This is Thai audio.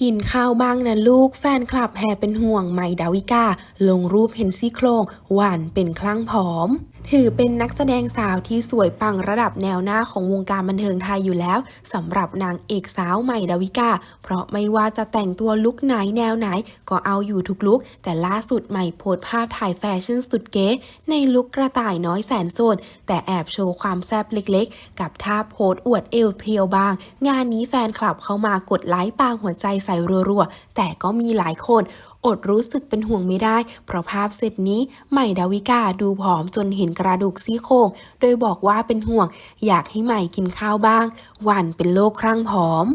กินข้าวบ้างนะลูกแฟนคลับแห่เป็นห่วงใหม่ดาวิกา ลงรูปเห็นซี่โครงหวานเป็นคลั่งผอม ถือเป็นนักแสดงสาวที่สวยปังระดับแนวหน้าของวงการบันเทิงไทยอยู่แล้วสำหรับนางเอกสาวใหม่ดาวิกา เพราะไม่ว่าจะแต่งตัวลุคไหนแนวไหน ก็เอาอยู่ทุกลุคแต่ล่าสุดใหม่โพสภาพถ่ายแฟชั่นสุดเก๋ในลุคกระต่ายน้อยแสนโซนแต่แอบโชว์ความแซ่บเล็กๆ กับท่าโพสอวดเอวเพรียวบาง งานนี้แฟนคลับเข้ามากดไลค์ปางหัวใจส่รัวๆ แต่ก็มีหลายคน อดรู้สึกเป็นห่วงไม่ได้ เพราะภาพเซตนี้ใหม่ดาวิกาดูผอมจนเห็นกระดูกซี่โครงโดยบอกว่าเป็นห่วง อยากให้ใหม่กินข้าวบ้าง วันเป็นโรคครั่งผอม